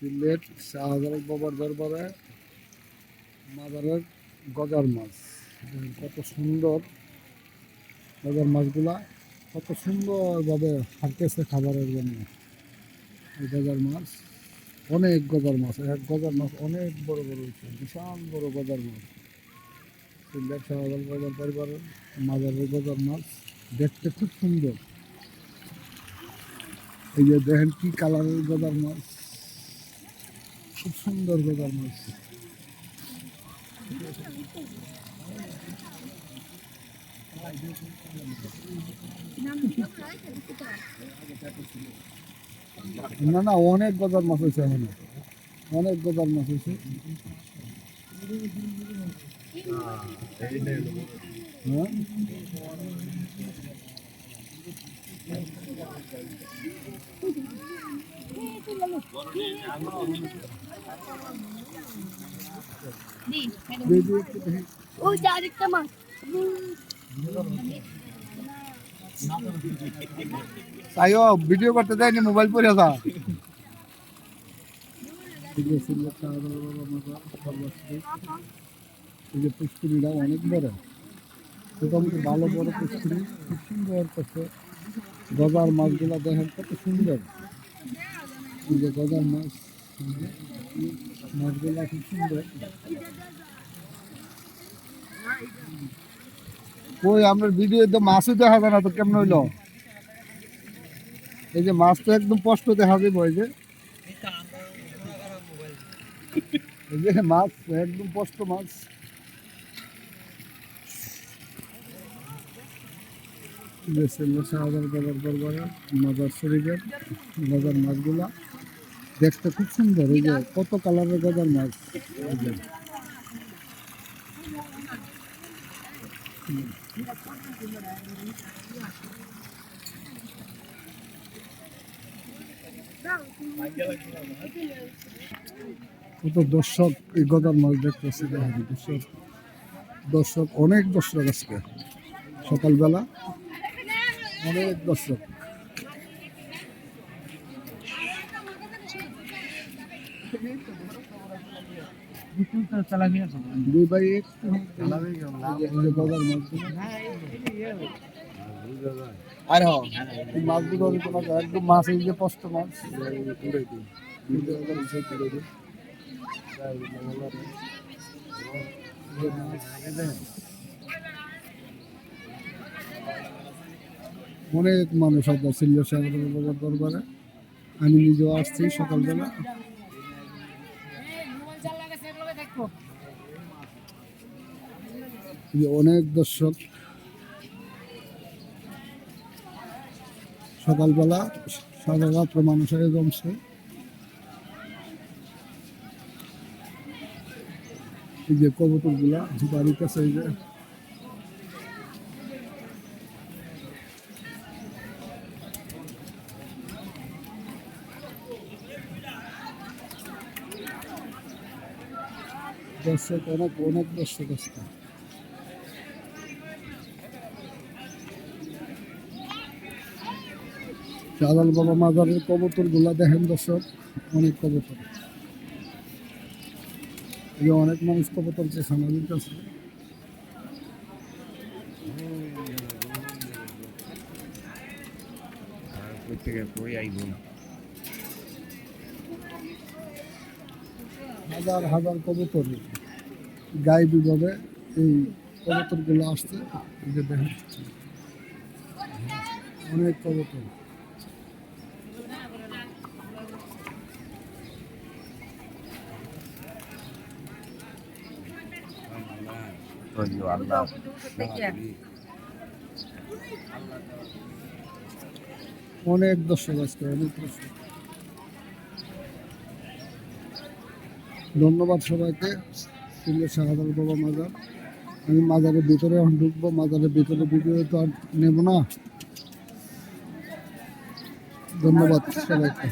সিলেট শাহজালাল বাবার দরবারে মাদারের গজার মাছ। কত সুন্দর গজার মাছগুলা কত সুন্দরভাবে হাঁটতেছে খাবারের জন্য। এই গজার মাছ, অনেক গজার মাছ, এক গজার মাছ অনেক বড় বড় হয়েছে, বিশাল বড় গজার মাছ। সিলেট শাহজালাল বাবার পরিবারের মাদারের গজার মাছ দেখতে খুব সুন্দর। এই যে দেখেন কি কালারের গজার মাছ। খুব সুন্দর গজার মাছ। না না, অনেক গজার মাছ হয়েছে এখানে অনেক গজার মাছ হয়েছে। হ্যাঁ? যে। আরেকটা মাছ তাইও ভিডিও করতে দেয়নি মোবাইল পরে পুষ্করিটা অনেক বড়। মোটামুটি ভালো বড় পুষ্করি খুব সুন্দর করছে। গজার মাছগুলো দেখেন কত সুন্দর। যে গজার মাছ, মাছগুলো খুব সুন্দর। কই আপনার ভিডিও তো মাছও দেখা যায় না, তো কেমন হইল? এই যে মাছ তো একদম স্পষ্ট দেখা যাবে এই এই যে মাছ, একদম স্পষ্ট মাছ। গজার মাছগুলা। দেখতে খুব সুন্দর, এই যে কত কালারের গজার মাছ। কত দর্শক এই গদার মাছ দেখতেছি দর্শক। দর্শক অনেক দর্শক আজকে। সকালবেলা অনেক দর্শক। দুই ভাই একটু আর আমি তোমাকে, একদম মাছ, এই যে কষ্ট মাছ। তুলে দিই তুলে দিই তুলে দিই অনেক মানুষ আপনার সিনিয়র সাহেবের দরবারে। আমি নিজেও আসছি সকালবেলা। অনেক দর্শক। সকালবেলা সারা রাত্র মানুষের জমছে এই যে কবুতরগুলা বাড়ির কাছে যে। দর্শক অনেক অনেক দর্শক আসছে শাহজাল বাবা মাজারের কবুতরগুলা দেখেন দর্শক, অনেক কবুতর। এই অনেক মানুষ কবুতরকে খানা দিতেছে থেকে কই আইব। হাজার হাজার কবুতর গায়ে বিভাবে এই কবুতরগুলো আসছে অনেক কবুতর। অনেক দর্শক আজকে, অনেক দর্শক। ধন্যবাদ সবাইকে। সিলেট শাহাদার বাবা মাজার। আমি মাজারের ভিতরে এখন ঢুকবো, মাজারের ভিতরে ভিডিও তো আর নেব না। ধন্যবাদ সবাইকে।